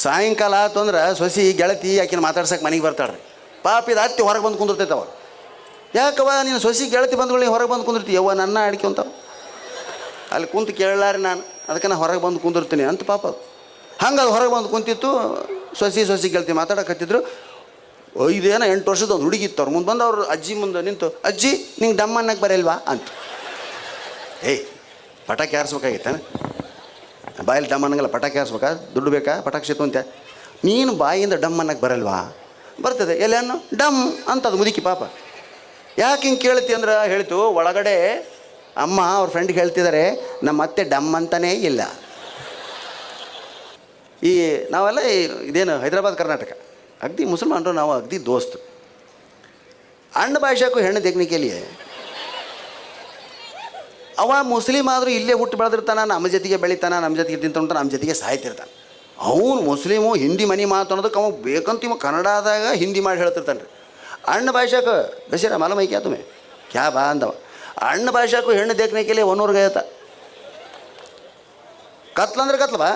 ಸಾಯಂಕಾಲ ಆತು ಅಂದ್ರೆ ಸೊಸಿ ಗೆಳತಿ ಆಕಿನ ಮಾತಾಡ್ಸಕ್ಕೆ ಮನೆಗೆ ಬರ್ತಾಳ್ರಿ. ಪಾಪ ಇದು ಅತ್ತಿ ಹೊರಗೆ ಬಂದು ಕುಂದಿರ್ತೈತೆ ಕುಂದಿರ್ತೈತವ ಯಾಕವ ನೀನು ಸೊಸಿ ಗೆಳತಿ ಬಂದ್ಗಳು ಹೊರಗೆ ಬಂದು ಕುಂದಿರ್ತಿ. ಯವ್ವ, ನನ್ನ ಅಡ್ಕೊಂತಾವ ಅಲ್ಲಿ ಕುಂತು ಕೇಳಲಾರಿ ನಾನು. ಅದಕ್ಕೆ ನಾನು ಹೊರಗೆ ಬಂದು ಕುಂದಿರ್ತೀನಿ ಅಂತ ಪಾಪ ಅದು. ಹಂಗೆ ಅದು ಹೊರಗೆ ಬಂದು ಕುಂತಿತ್ತು, ಸೊಸಿ ಸೊಸಿ ಗೆಳತಿ ಮಾತಾಡಕತ್ತಿದ್ರು ಐದೇನ ಎಂಟು ವರ್ಷದ ಒಂದು ಹುಡುಗಿ ಇತ್ತು ಅವ್ರ ಮುಂದೆ ಬಂದು ಅವ್ರು ಅಜ್ಜಿ ಮುಂದೆ ನಿಂತು, ಅಜ್ಜಿ, ನಿಂಗೆ ಅನ್ನಕ್ಕೆ ಬರಲ್ವಾ ಅಂತ. ಏಯ್, ಪಟಾಕಿ ಹಾರಿಸ್ಬೇಕಾಗಿತ್ತಾನೆ? ಬಾಯಲ್ಲಿ ಡಮ್ ಅನ್ನಂಗಲ್ಲ, ಪಟಾಕಿ ಹಾರಿಸ್ಬೇಕಾ? ದುಡ್ಡು ಬೇಕಾ? ಪಟಾಕಿ ಸಿತ್ತು ಅಂತ. ನೀನು ಬಾಯಿಂದ ಡಮ್ ಅನ್ನಕ್ಕೆ ಬರಲ್ವಾ? ಬರ್ತದೆ. ಎಲ್ಲೇನು ಡಮ್ ಅಂತ ಅದು ಮುದುಕಿ ಪಾಪ. ಯಾಕೆ ಹಿಂಗೆ ಕೇಳ್ತಿ ಅಂದ್ರೆ ಹೇಳ್ತು, ಒಳಗಡೆ ಅಮ್ಮ ಅವ್ರ ಫ್ರೆಂಡ್ಗೆ ಹೇಳ್ತಿದ್ದಾರೆ ನಮ್ಮ ಅತ್ತೆ ಡಮ್ ಅಂತಲೇ ಇಲ್ಲ. ಈ ನಾವೆಲ್ಲ ಇದೇನು ಹೈದರಾಬಾದ್ ಕರ್ನಾಟಕ. ಅಗ್ದಿ ಮುಸಲ್ಮಾನರು ನಾವು ಅಗ್ದಿ ದೋಸ್ತು. ಅಣ್ಣ ಭಾಷೆಗೂ ಹೆಣ್ಣು ತೆಗ್ನಿಕೆಲಿಯೇ? ಅವ ಮುಸ್ಲಿಮ್ ಆದರೂ ಇಲ್ಲೇ ಹುಟ್ಟು ಬೆಳೆದಿರ್ತಾನ, ನಮ್ಮ ಜೊತೆಗೆ ಬೆಳಿತಾನೆ, ನಮ್ಮ ಜೊತೆಗೆ ತಿಂತಾನ ನಮ್ಮ ಜೊತೆಗೆ ಸಾಯ್ತಿರ್ತಾನೆ. ಅವನು ಮುಸ್ಲಿಮು, ಹಿಂದಿ ಮನಿ ಮಾತಾಡೋದಕ್ಕೆ ಅವ ಬೇಕಂತ ಇವ ಕನ್ನಡದಾಗ ಹಿಂದಿ ಮಾಡಿ ಹೇಳ್ತಿರ್ತಾನೆ ರೀ ಅಣ್ಣ ಭಾಷಾಕ ಬಸೀರ ಮಾಲೂಮ್ ಐಕ್ಯಾ ತುಮೆ? ಕ್ಯಾ ಬಾ ಅಂದವ. ಅಣ್ಣ ಭಾಷಾಕು ಹೆಣ್ಣು ದೇಖ್ನೇಕೆಲೆ ಒನ್ನೂರು ಗಯತ. ಕತ್ಲಂದ್ರೆ ಕತ್ಲವಾ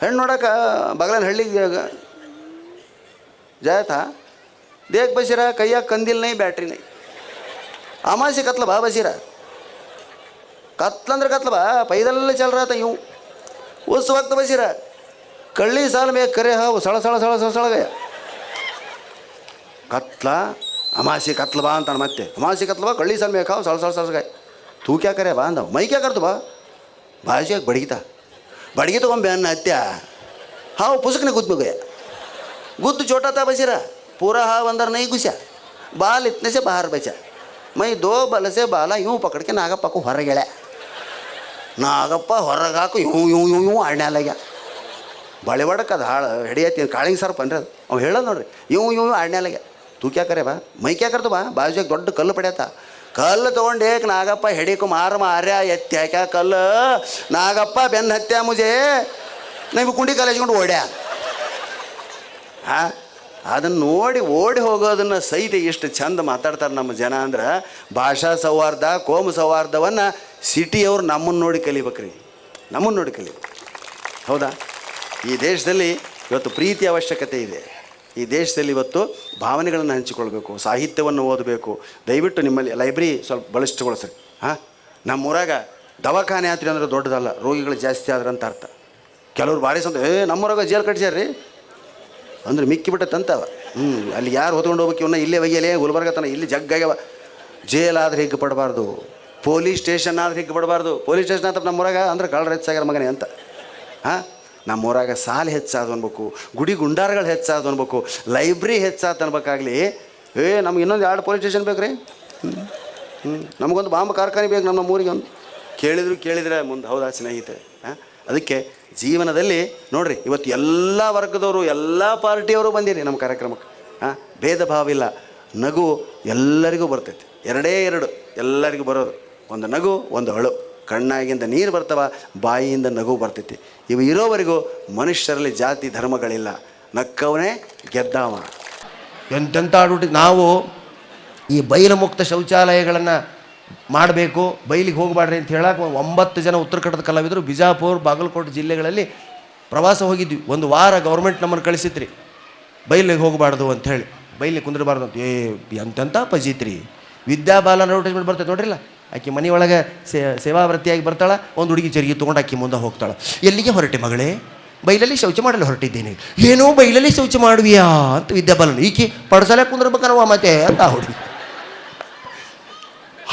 ಹೆಣ್ಣು ನೋಡಕ ಬಗಲನ ಹಳ್ಳಿಗೆ ಜಾಯತ. ದೇಖ ಬಸೀರ, ಕೈಯಾಗ ಕಂದಿಲ್ ನೈ, ಬ್ಯಾಟ್ರಿ ನೈ. ಅಮಾಸಿ ಕತ್ಲ ಬಾ ಬಸೀರ. ಕತ್ಲಂದ್ರೆ ಕತ್ಲ ಬಾ, ಪೈದಲ್ಲೇ ಚಲ್ರಾತ ಇವು. ಉಸ್ ವಕ್ತ ಬಸೀರ. ಕಳ್ಳಿ ಸಾಲ ಮೇ ಕರೆ ಹಾವು, ಸಳ ಸಳ ಸಳ ಸಳ ಸಳಗಯ ಕತ್ಲ, ಅಮಾಸಿ ಕತ್ಲ ಬಾ ಅಂತಾನೆ ಮತ್ತೆ. ಅಮಾಸಿ ಕತ್ಲ ಬಾ, ಕಳ್ಳಿ ಸಾಲ ಮೇ ಹಾವು, ಸಳ ಸಳ ಸಳಗಾಯ ತೂ ಕ್ಯಾ ಕರೆ ಬಾ ಅಂದವು ಮೈ ಕ್ಯಾ ಕರ್ತು ಬಾ. ಭಾಷೆಗೆ ಬಡಗಿತ. ಬಡಗಿ ತಗೊಂಬೆ ಅನ್ನ ಹತ್ಯ. ಹಾವು ಪುಸಕ್ನೆ ಗುದ್ದು ಮಗಯ ಗುದ್ದು ಚೋಟಾತ ಬಸೀರ. ಪೂರ ಹಾವು ಅಂದ್ರೆ ನೈ ಗುಸ್ಯ. ಬಾಲ್ ಇತ್ನೆಸೆ ಬಹಾರ್ ಬಚ ಮೈ ದೋ ಬಲಸೆ ಬಾಲ, ಇವು ಪಕಡ್ಕೆ ನಾಗಪ್ಪಕ್ಕೂ ಹೊರಗೆಳೆ. ನಾಗಪ್ಪ ಹೊರಗಾಕು, ಇವು ಇವು ಇವು ಇವು ಆಡ್ನಾಲಾಗ್ಯ ಬಳೆ ಅದು ಹಾಳು ಹಿಡಿಯತ್ತೀನಿ ಕಾಳಿಂಗ ಸರ್ಪ ಅನ್ರಿ ಅದು. ಅವ್ನು ಹೇಳೋದು ನೋಡ್ರಿ, ಇವು ಇವು ಆಡ್ನಾಲಾಗ್ಯ ತೂಕ್ಯಾಕರೆ ಬಾ, ಮೈ ಕ್ಯಾಕರ್ತ ಬಾ ಬಾಜು ದೊಡ್ಡ ಕಲ್ಲು ಪಡೆಯತ್ತ ಕಲ್ಲು ತೊಗೊಂಡೇಕ್ ನಾಗಪ್ಪ ಹೆಡಿಕು ಮಾರ ಮಾರ್ಯ, ಎತ್ತಿ ಹಾಕ್ಯ ಕಲ್ಲು. ನಾಗಪ್ಪ ಬೆನ್ನ ಹತ್ಯ ಮುಜೆ. ನೀವು ಕುಂಡಿ ಕಾಲೇಜ್ಗೊಂಡು ಓಡ್ಯಾ ಓಡ್ಯ. ಹಾಂ? ಅದನ್ನು ನೋಡಿ ಓಡಿ ಹೋಗೋದನ್ನು ಸಹಿತ ಎಷ್ಟು ಚಂದ ಮಾತಾಡ್ತಾರೆ ನಮ್ಮ ಜನ ಅಂದ್ರೆ ಭಾಷಾ ಸೌಹಾರ್ದ, ಕೋಮ ಸೌಹಾರ್ದವನ್ನು ಸಿಟಿಯವ್ರು ನಮ್ಮನ್ನು ನೋಡಿ ಕಲಿಬೇಕ್ರಿ. ನಮ್ಮನ್ನು ನೋಡಿ ಕಲಿಬೇಕು ಹೌದಾ? ಈ ದೇಶದಲ್ಲಿ ಇವತ್ತು ಪ್ರೀತಿ ಅವಶ್ಯಕತೆ ಇದೆ. ಈ ದೇಶದಲ್ಲಿ ಇವತ್ತು ಭಾವನೆಗಳನ್ನು ಹಂಚಿಕೊಳ್ಬೇಕು, ಸಾಹಿತ್ಯವನ್ನು ಓದಬೇಕು. ದಯವಿಟ್ಟು ನಿಮ್ಮಲ್ಲಿ ಲೈಬ್ರರಿ ಸ್ವಲ್ಪ ಬಲಿಷ್ಠಗೊಳಿಸ್ರಿ ಹಾಂ? ನಮ್ಮೂರಾಗ ದವಾಖಾನೆ ಆತ್ರಿ ಅಂದ್ರೆ ದೊಡ್ಡದಲ್ಲ, ರೋಗಿಗಳು ಜಾಸ್ತಿ ಆದ್ರಂತ ಅರ್ಥ. ಕೆಲವ್ರು ಭಾರಿ ಸಂತ ಏ, ನಮ್ಮೂರಾಗ ಜೇಲ್ ಕಟ್ಸ್ಯಾರ್ರಿ? ಅಂದ್ರೆ ಮಿಕ್ಕಿ ಬಿಟ್ಟತ್ತಂತವ ಹ್ಞೂ ಅಲ್ಲಿ ಯಾರು ಹೊತ್ಕೊಂಡು ಹೋಗ್ಬೇಕು ಇವನ್ನ ಇಲ್ಲೇ ಒಯ್ಯಲೇ ಗುಲ್ಬರ್ಗ ತನ ಇಲ್ಲಿ ಜಗ್ಗಾಗ್ಯವ. ಜೇಲ್ ಆದ್ರೆ ಹಿಂಗೆ ಪಡಬಾರ್ದು ಪೊಲೀಸ್ ಸ್ಟೇಷನ್ ಆದ್ರೆ ಹಿಂಗೆ ಪಡಬಾರ್ದು ಪೊಲೀಸ್ ಸ್ಟೇಷನ್ ಅಂತ ನಮ್ಮೂರಾಗ ಅಂದ್ರೆ ಕಳ್ಳರು ಹೆಚ್ಚಾಗ್ಯಾರ ಮಗನೇ ಅಂತ. ಹಾಂ? ನಮ್ಮೂರಾಗ ಸಾಲ ಹೆಚ್ಚಾದ ಅನ್ಬೇಕು, ಗುಡಿ ಗುಂಡಾರಗಳು ಹೆಚ್ಚಾದು ಅನ್ಬೇಕು ಲೈಬ್ರರಿ ಹೆಚ್ಚಾದ ಅನ್ಬೇಕಾಗ್ಲಿ. ಏ, ನಮ್ಗೆ ಇನ್ನೊಂದು ಎರಡು ಪೊಲೀಸ್ ಸ್ಟೇಷನ್ ಬೇಕು ರೀ ಹ್ಞೂ ನಮಗೊಂದು ಬಾಂಬ್ ಕಾರ್ಖಾನೆ ಬೇಕು ನಮ್ಮ ಊರಿಗೆ ಒಂದು. ಕೇಳಿದ್ರು ಕೇಳಿದ್ರೆ ಮುಂದೆ, ಹೌದಾ ಸ್ನೇಹಿತರೆ? ಅದಕ್ಕೆ ಜೀವನದಲ್ಲಿ ನೋಡ್ರಿ, ಇವತ್ತು ಎಲ್ಲ ವರ್ಗದವರು, ಎಲ್ಲ ಪಾರ್ಟಿಯವರು ಬಂದಿರಿ ನಮ್ಮ ಕಾರ್ಯಕ್ರಮಕ್ಕೆ. ಹಾಂ ಭೇದ ಭಾವ ಇಲ್ಲ. ನಗು ಎಲ್ಲರಿಗೂ ಬರ್ತೈತಿ. ಎರಡೇ ಎರಡು ಎಲ್ಲರಿಗೂ ಬರೋದು. ಒಂದು ನಗು, ಒಂದು ಅಳು. ಕಣ್ಣಾಗಿಂದ ನೀರು ಬರ್ತವ, ಬಾಯಿಯಿಂದ ನಗು ಬರ್ತೈತಿ. ಇವು ಇರೋವರೆಗೂ ಮನುಷ್ಯರಲ್ಲಿ ಜಾತಿ ಧರ್ಮಗಳಿಲ್ಲ. ನಕ್ಕವನೇ ಗೆದ್ದಾವ ಎಂತೆಂಥ ಆಡ್ಬಿಟ್ಟು ನಾವು ಈ ಬಯಲು ಮುಕ್ತ ಶೌಚಾಲಯಗಳನ್ನು ಮಾಡಬೇಕು ಬಯಲಿಗೆ ಹೋಗಬಾಡ್ರಿ ಅಂತ ಹೇಳಕ್ಕೆ ಒಂಬತ್ತು ಜನ ಉತ್ತರ ಕನ್ನಡದ ಕಲಾವಿದರು. ಬಿಜಾಪುರ, ಬಾಗಲಕೋಟೆ ಜಿಲ್ಲೆಗಳಲ್ಲಿ ಪ್ರವಾಸ ಹೋಗಿದ್ವಿ. ಒಂದು ವಾರ ಗೌರ್ಮೆಂಟ್ ನಮ್ಮನ್ನು ಕಳಿಸಿತ್ರಿ ಬಯಲಿಗೆ ಹೋಗಬಾರ್ದು ಅಂತ ಹೇಳಿ. ಬಯಲಿಗೆ ಕುಂದ್ರಬಾರ್ದು ಅಂತ. ಏ ಎಂತೆಂಥ ಪಜೀತ್ರಿ ವಿದ್ಯಾಬಾಲ ಅಡ್ವರ್ಟೈಸ್ಮೆಂಟ್ ಬರ್ತೈತೆ ನೋಡ್ರಿಲ್ಲ ಆಕೆ ಮನೆಯೊಳಗೆ ಸೇ ಸೇವಾ ವೃತ್ತಿಯಾಗಿ ಬರ್ತಾಳೆ, ಒಂದು ಹುಡುಗಿ ಜರಿಗೆ ತೊಗೊಂಡು ಆಕೆ ಮುಂದೆ ಹೋಗ್ತಾಳೆ. ಎಲ್ಲಿಗೆ ಹೊರಟೆ ಮಗಳೇ? ಬೈಲಲ್ಲಿ ಶೌಚ ಮಾಡಲು ಹೊರಟಿದ್ದೇನೆ. ಏನೋ ಬೈಲಲ್ಲಿ ಶೌಚ ಮಾಡುವಿಯಾ ಅಂತ ವಿದ್ಯಾಬಾಲನ್ ಈಕೆ ಪಡ್ಸಲೆ ಕುಂದ್ರಬೇಕನ್ನವ ಮತ್ತೆ ಅಂತ ಹುಡುಗಿ.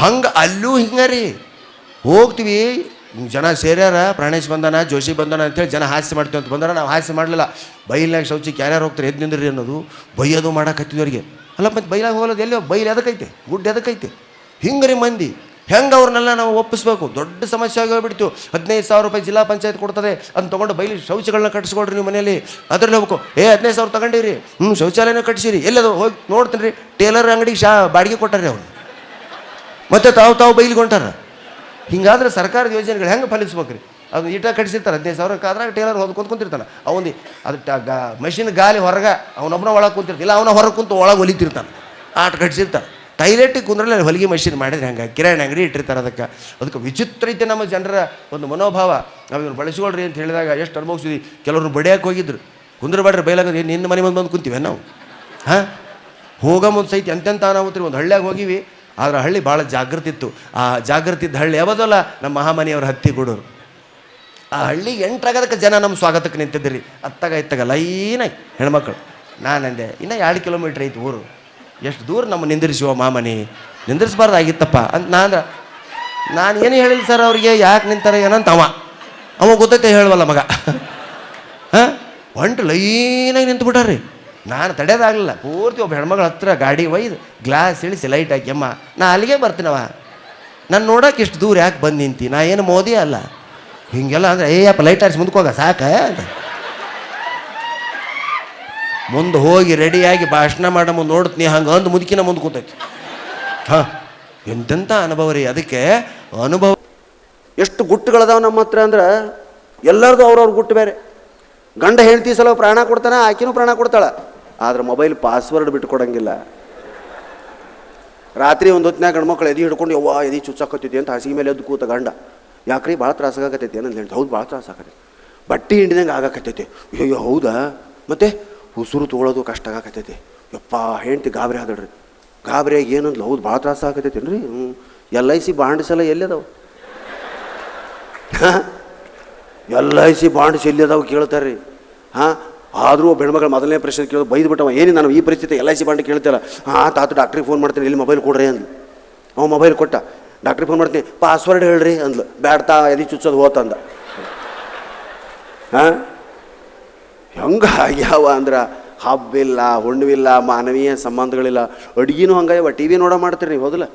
ಹಂಗೆ ಅಲ್ಲೂ ಹಿಂಗೆ ರೀ. ಹೋಗ್ತೀವಿ ಜನ ಸೇರ್ಯಾರ, ಪ್ರಾಣೇಶ್ ಬಂದನ, ಜೋಶಿ ಬಂದನ ಅಂತೇಳಿ ಜನ ಹಾಸ್ಯ ಮಾಡ್ತೀವಿ ಅಂತ ಬಂದಾರ, ನಾವು ಹಾಸ್ಯ ಮಾಡಲಿಲ್ಲ. ಬೈಲಾಗ ಶೌಚಿಕ್ ಯಾರ್ಯಾರು ಹೋಗ್ತಾರೆ ಎದ್ದು ನಿಂದ್ರಿ ಅನ್ನೋದು, ಬೈಯೋದು ಮಾಡಕತ್ತಿದವ್ರಿಗೆ ಅಲ್ಲ ಮತ್ತು ಬೈಲಾಗ ಹೋಗೋದು ಎಲ್ಲಿ ಬೈಲ್ ಎದಕ್ಕೈತೆ ಗುಡ್ಡ ಎದಕ್ಕೈತೆ ಹಿಂಗೆ ರೀ ಮಂದಿ. ಹೆಂಗೆ ಅವ್ರನ್ನೆಲ್ಲ ನಾವು ಒಪ್ಪಿಸ್ಬೇಕು? ದೊಡ್ಡ ಸಮಸ್ಯೆ ಆಗಿ ಹೋಗ್ಬಿಡ್ತು. ಹದಿನೈದು ಸಾವಿರ ರೂಪಾಯಿ ಜಿಲ್ಲಾ ಪಂಚಾಯತ್ ಕೊಡ್ತದೆ ಅದನ್ನ ತೊಗೊಂಡು ಬೈಲಿ ಶೌಚಗಳನ್ನ ಕಟ್ಸ್ಕೊಡ್ರಿ ನೀವು ಮನೆಯಲ್ಲಿ. ಅದರಲ್ಲಿ ಹೋಗ್ಬೇಕು. ಏ, ಹದಿನೈದು ಸಾವಿರ ತಗೊಂಡಿರಿ. ಹ್ಞೂ ಶೌಚಾಲಯನ ಕಟ್ಟಿಸಿರಿ. ಎಲ್ಲದು ಹೋಗಿ ನೋಡ್ತೀನಿ ರೀ. ಟೇಲರ್ ಅಂಗಡಿಗೆ ಶಾ, ಬಾಡಿಗೆ ಕೊಟ್ಟಾರೆ ಅವ್ನು ಮತ್ತೆ ತಾವು ತಾವು ಬೈಲಿಗೊಂಟಾರ? ಹಿಂಗಾದ್ರೆ ಸರ್ಕಾರದ ಯೋಜನೆಗಳು ಹೆಂಗೆ ಫಲಿಸ್ಬೇಕ್ರಿ? ಅದು ಇಟ ಕಟ್ಟಿಸಿರ್ತಾರೆ ಹದಿನೈದು ಸಾವಿರ ಕಾದ್ರಾಗ ಟೇಲರ್ ಹೊದ್ಕೊಂತ ಕುಂತಿರ್ತಾನೆ. ಅವನು ಅದು ಗಾ ಮಷಿನ್ ಗಾಲಿ ಹೊರಗೆ ಅವನೊಬ್ಬನ ಒಳಗೆ ಕುಂತಿರ್ತಿಲ್ಲ ಅವನ ಹೊರಗೆ ಕುಂತು ಒಳಗೆ ಒಲಿತಿರ್ತಾನೆ. ಆಟ ಕಟ್ಟಿಸಿರ್ತಾನೆ ಟೈಲೆಟಿಗೆ ಕುಂದ್ರಲ್ಲಿ ಹೊಲಿಗೆ ಮಷಿನ್ ಮಾಡಿದ್ರೆ ಹಂಗೆ? ಕಿರಾಣಿ ಅಂಗಡಿ ಇಟ್ಟಿರ್ತಾರೆ ಅದಕ್ಕೆ. ಅದಕ್ಕೆ ವಿಚಿತ್ರ ಐತೆ ನಮ್ಮ ಜನರ ಒಂದು ಮನೋಭಾವ. ನಾವು ಇವ್ರು ಬಳಸ್ಕೊಳ್ರಿ ಅಂತ ಹೇಳಿದಾಗ ಎಷ್ಟು ಅನುಭವಿಸಿದ್ವಿ. ಕೆಲವರು ಬಡಿಯಕ್ಕೆ ಹೋಗಿದ್ರು. ಕುಂದ್ರಬೇಡ್ರಿ ಬೈಲಾಗ ನಿನ್ನ ಮನೆ ಮುಂದೆ ಬಂದು ಕುಂತೀವಿ ನಾವು? ಹಾಂ? ಹೋಗೋ ಮುಂದೆ ಸಹಿತ ಎಂತೆಂತ ಅನಾಹುತ್ರಿ. ಒಂದು ಹಳ್ಳಿಯಾಗ ಹೋಗಿವಿ. ಆದ್ರೆ ಹಳ್ಳಿ ಭಾಳ ಜಾಗೃತಿ ಇತ್ತು. ಆ ಜಾಗೃತಿ ಇದ್ದ ಹಳ್ಳಿ ಯಾವುದಲ್ಲ ನಮ್ಮ ಮಹಾಮನಿಯವ್ರ ಹತ್ತಿ ಕೊಡೋರು ಆ ಹಳ್ಳಿ ಎಂಟ್ರಾಗದಕ್ಕೆ ಜನ ನಮ್ಮ ಸ್ವಾಗತಕ್ಕೆ ನಿಂತಿದ್ದೀರಿ. ಅತ್ತಾಗ ಇತ್ತಾಗ ಲೈನಾಗಿ ಹೆಣ್ಮಕ್ಳು. ನಾನಂದೆ, ಇನ್ನು ಎರಡು ಕಿಲೋಮೀಟ್ರ್ ಐತಿ ಊರು. ಎಷ್ಟು ದೂರ ನಮ್ಮ ನಿಂದಿರಿಸುವ ಮಾಮನಿ. ನಿಂದಿರಿಸಬಾರ್ದಾಗಿತ್ತಪ್ಪ ಅಂತ ನಾನು ನಾನು ಏನು ಹೇಳಿಲ್ಲ ಸರ್ ಅವ್ರಿಗೆ, ಯಾಕೆ ನಿಂತಾರೆ ಏನಂತ ಅವ. ಅವ ಗೊತ್ತೈತೆ ಹೇಳುವಲ್ಲ ಮಗ. ಹಾಂ? ಒಂಟು ಲೈನಾಗಿ ನಿಂತು ಬಿಟ್ಟಾರ್ರಿ ನಾನು ತಡೆಯೋದಾಗಲಿಲ್ಲ ಪೂರ್ತಿ ಒಬ್ಬ ಹೆಣ್ಮಗಳ ಹತ್ರ ಗಾಡಿ ಒಯ್ದು ಗ್ಲಾಸ್ ಇಳಿಸಿ ಲೈಟ್ ಹಾಕಿ, ಅಮ್ಮ, ನಾ ಅಲ್ಲಿಗೆ ಬರ್ತೀನವ ನಾನು ನೋಡೋಕೆ ಇಷ್ಟು ದೂರ ಯಾಕೆ ಬಂದು ನಿಂತಿ? ನಾ ಏನು ಮೋದಿ ಅಲ್ಲ. ಹಿಂಗೆಲ್ಲ ಅಂದರೆ ಏಯಪ್ಪ ಲೈಟ್ ಹಾರಿಸಿ ಮುಂದಕ್ಕೆ ಸಾಕ? ಮುಂದೆ ಹೋಗಿ ರೆಡಿಯಾಗಿ ಭಾಷಣ ಮಾಡೋ, ಮುಂದೆ ನೋಡ್ತೀನಿ ಹಂಗೆ ಅಂದು ಮುದುಕಿನ ಮುಂದೆ ಕೂತೈತಿ. ಹಾಂ ಎಂತೆಂಥ ಅನುಭವ ರೀ, ಅದಕ್ಕೆ ಅನುಭವ ಎಷ್ಟು ಗುಟ್ಟುಗಳದಾವ ನಮ್ಮ ಹತ್ರ ಅಂದ್ರೆ ಎಲ್ಲರದು ಅವ್ರವ್ರ ಗುಟ್ಟು ಬೇರೆ. ಗಂಡ ಹೆಂಡತಿ ಸಲ ಪ್ರಾಣ ಕೊಡ್ತಾನೆ, ಆಕಿನೂ ಪ್ರಾಣ ಕೊಡ್ತಾಳ. ಆದ್ರೆ ಮೊಬೈಲ್ ಪಾಸ್ವರ್ಡ್ ಬಿಟ್ಟು ಕೊಡಂಗಿಲ್ಲ ರಾತ್ರಿ ಒಂದು ಹೊತ್ತಿನಾಗ ಗಂಡ್ಮಕ್ಳು ಎದಿ ಹಿಡ್ಕೊಂಡು, ಯವ್ವ ಎದಿ ಚುಚ್ಚಾಕತ್ತೈತಿ ಅಂತ ಹಸಿ ಮೇಲೆ ಎದ್ದು ಕೂತ ಗಂಡ, ಯಾಕ್ರಿ ಭಾಳ ತ್ರಾಸಾಗತ್ತೈತಿ ಏನಂತ ಹೇಳಿ ಹೌದು ಭಾಳ ತ್ರಾಸಾಗತ್ತೆ ಬಟ್ಟೆ ಹಿಂಡಿದಂಗೆ ಆಗಾಕತ್ತೈತಿ. ಅಯ್ಯೋ ಹೌದಾ? ಮತ್ತೆ ಉಸಿರು ತೊಗೊಳೋದು ಕಷ್ಟ ಆಗಾಕತ್ತೈತಿ. ಯಪ್ಪ, ಹೆಂಡ್ತಿ ಗಾಬರಿ ಆದಡ್ರಿ ಗಾಬರಿಯಾಗಿ ಏನಂದ್ಲು? ಹೌದು ಭಾಳ ತ್ರಾಸ ಆಗತ್ತೈತೇನು ರೀ ಹ್ಞೂ ಎಲ್ ಐ ಸಿ ಬಾಂಡ್ಸ್ ಎಲ್ಲ ಹಾಂ? ಎಲ್ ಐ ಸಿ ಬಾಂಡ್ಸ್ ಎಲ್ಲಿದಾವೆ ಕೇಳ್ತಾರೆ ರೀ ಹಾಂ? ಆದರೂ ಹೆಣ್ಮಗಳು ಮೊದಲನೇ ಪ್ರಶ್ನೆ ಕೇಳೋದು ಬೈದು ಬಿಟ್ಟವ ಏನು ನಾನು ಈ ಪರಿಸ್ಥಿತಿ ಎಲ್ ಐ ಸಿ ಬಾಂಡ್ ಕೇಳ್ತಿಲ್ಲ ಹಾಂ ತಾತು ಡಾಕ್ಟ್ರಿಗೆ ಫೋನ್ ಮಾಡ್ತೀನಿ, ಇಲ್ಲಿ ಮೊಬೈಲ್ ಕೊಡ್ರಿ ಅಂದ್ಲು. ಅವ ಮೊಬೈಲ್ ಕೊಟ್ಟ. ಡಾಕ್ಟ್ರಿಗೆ ಫೋನ್ ಮಾಡ್ತೀನಿ ಪಾಸ್ವರ್ಡ್ ಹೇಳ್ರಿ ಅಂದ್ಲು. ಬ್ಯಾಡ ತಾ, ಎದಿ ಚುಚ್ಚೋದು ಹೋತಂದ ಹಾಂ ಹೆಂಗೆ ಆಗ್ಯಾವ ಅಂದ್ರೆ, ಹಬ್ಬಿಲ್ಲ ಹುಣ್ಣವಿಲ್ಲ ಮಾನವೀಯ ಸಂಬಂಧಗಳಿಲ್ಲ. ಅಡುಗೆನೂ ಹಂಗಾಯವ ಟಿ ವಿ ನೋಡೋ ಮಾಡ್ತೀರಿ ನೀವು, ಹೋದಿಲ್ಲ?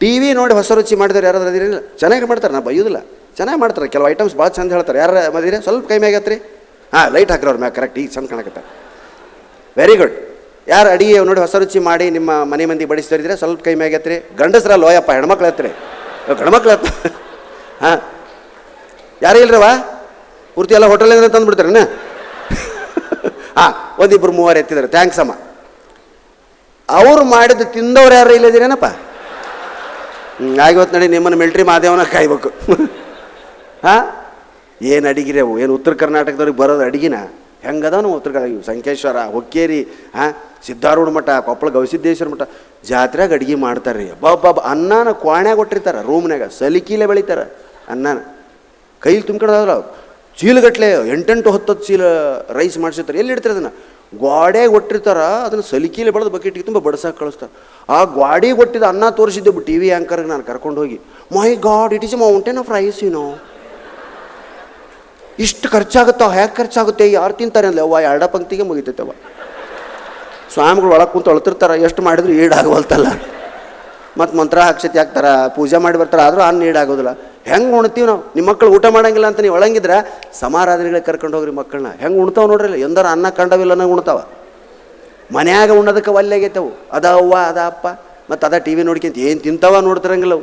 ಟಿ ವಿ ನೋಡಿ ಹೊಸ ರುಚಿ ಮಾಡಿದ್ರೆ ಯಾರಾದ್ರೂ ಅದಿರಲಿಲ್ಲ ಚೆನ್ನಾಗಿ ಮಾಡ್ತಾರೆ, ನಾ ಬೈಯೋದಿಲ್ಲ. ಚೆನ್ನಾಗಿ ಮಾಡ್ತಾರೆ, ಕೆಲವು ಐಟಮ್ಸ್ ಭಾಳ ಚಂದ ಹೇಳ್ತಾರೆ. ಯಾರು ಮದಿರಿ? ಸ್ವಲ್ಪ ಕೈ ಮ್ಯಾಗತ್ರಿ ಹಾಂ ಲೈಟ್ ಹಾಕಿರೋರು ಅವ್ರ ಮ್ಯಾಗ ಕರೆಕ್ಟ್ ಈಗ ಚಂದ ಕಾಣಕತ್ತೆ. ವೆರಿ ಗುಡ್ ಯಾರು ಅಡಿಗೆ ನೋಡಿ ಹೊಸ ರುಚಿ ಮಾಡಿ ನಿಮ್ಮ ಮನೆ ಮಂದಿ ಬಡಿಸ್ತಾರಿದ್ರೆ ಸ್ವಲ್ಪ ಕೈ ಮ್ಯಾಗತ್ರಿ ಗಂಡಸ್ರ ಲೋಯಪ್ಪ, ಹೆಣ್ಮಕ್ಳು ಎತ್ತರಿ. ಗಂಡ್ಮಕ್ಳು ಎತ್ತ ಹಾಂ. ಯಾರು ಇಲ್ರವ ಪೂರ್ತಿ ಎಲ್ಲ ಹೋಟೆಲಿಂದ ತಂದು ಬಿಡ್ತಾರೇನ ಹಾಂ ಒಂದಿಬ್ಬರು ಮೂವರು ಎತ್ತಿದ್ದಾರೆ. ಥ್ಯಾಂಕ್ಸ್ ಅಮ್ಮ. ಅವ್ರು ಮಾಡಿದ್ದು ತಿಂದವ್ರು ಯಾರು ಇಲ್ಲದಿರೇನಪ್ಪ ಆಗಿವತ್ತು ನೋಡಿ ನಿಮ್ಮನ್ನು ಮಿಲ್ಟ್ರಿ ಮಾದೇವನ ಕಾಯ್ಬೇಕು. ಹಾಂ? ಏನು ಅಡಿಗೆ ಅವು? ಏನು ಉತ್ತರ ಕರ್ನಾಟಕದವ್ರಿಗೆ ಬರೋದು ಅಡಿಗಿನ? ಹೆಂಗದಾನು ಉತ್ತರ ಕರ್ನಾಟಕ? ಸಂಕೇಶ್ವರ, ಹೊಕ್ಕೇರಿ ಹಾಂ ಸಿದ್ಧಾರೂಢ ಮಠ, ಕೊಪ್ಪಳ ಗವಿಸಿದ್ದೇಶ್ವರ ಮಠ. ಜಾತ್ರೆಗೆ ಅಡಿಗೆ ಮಾಡ್ತಾರೆ ರೀ. ಬಾಬಾ ಅನ್ನನ ಕ್ವಾಣ್ಯಾಗ ಕೊಟ್ಟಿರ್ತಾರೆ ರೂಮ್ನಾಗ ಸಲಿಕೀಲೆ ಬೆಳಿತಾರೆ ಅನ್ನನ. ಕೈಲಿ ತುಂಬ್ಕೊಂಡಾದ್ರೆ ಚೀಲಗಟ್ಲೆ ಎಂಟೆಂಟು ಹತ್ತತ್ತು ಚೀಲ ರೈಸ್ ಮಾಡಿಸಿರ್ತಾರೆ. ಎಲ್ಲಿ ಇಡ್ತಾರೆ ಅದನ್ನು? ಗ್ವಾಡೆ ಒಟ್ಟಿರ್ತಾರ. ಅದನ್ನು ಸಲಿಕೀಲೆ ಬೆಳೆದು ಬಕೆಟ್ಗೆ ತುಂಬ ಬಡ್ಸಕ್ಕೆ ಕಳಿಸ್ತಾರೆ. ಆ ಗ್ವಾಡಿ ಒಟ್ಟಿದ ಅನ್ನ ತೋರಿಸಿದ್ದೆ ಟಿ ವಿ ಆ್ಯಂಕರ್ಗೆ ನಾನು ಕರ್ಕೊಂಡು ಹೋಗಿ my god, it a mountain of rice you know ಇಷ್ಟು ಖರ್ಚಾಗುತ್ತೋ, ಹೇಗೆ ಖರ್ಚಾಗುತ್ತೆ? ಯಾರು ತಿಂತಾರೆ ಅಂದ್ರೆ, ಅವ್ವ, ಎರಡ ಪಂಕ್ತಿಗೆ ಮುಗಿತೈತೆ ಅವ್ವ. ಸ್ವಾಮಿಗಳು ಒಳಗೆ ಕುಂತು ಅಳ್ತಿರ್ತಾರೆ, ಎಷ್ಟು ಮಾಡಿದ್ರು ಈಡಾಗವಲ್ತಲ್ಲ. ಮತ್ತು ಮಂತ್ರ ಹಾಕ್ಸತಿ, ಹಾಕ್ತಾರೆ, ಪೂಜೆ ಮಾಡಿ ಬರ್ತಾರೆ, ಆದರೂ ಅನ್ನ ಈಡಾಗೋದಿಲ್ಲ. ಹೆಂಗೆ ಉಣ್ತೀವಿ ನಾವು? ನಿಮ್ಮ ಮಕ್ಕಳು ಊಟ ಮಾಡಂಗಿಲ್ಲ ಅಂತ ನೀವು ಒಳಂಗಿದ್ರೆ, ಸಮಾರಾಧನೆಗಳಿಗೆ ಕರ್ಕೊಂಡು ಹೋಗ್ರಿ ಮಕ್ಕಳನ್ನ ಹೆಂಗೆ ಉಣ್ತಾವೆ ನೋಡ್ರಿ ಎಂದಾರ ಅನ್ನ ಕಂಡವಿಲ್ಲ ನಂಗೆ ಉಣ್ತಾವ. ಮನ್ಯಾಗ ಉಣ್ಣೋದಕ್ಕೆ ಒಲ್ಲೆಗೈತವು ಅದ ಅವ್ವ, ಅದ ಅಪ್ಪ, ಮತ್ತು ಅದ ಟಿ ವಿ ನೋಡ್ಕೊಂತ ಏನು ತಿಂತಾವ ನೋಡ್ತಿರಂಗಿಲ್ಲ ಅವು.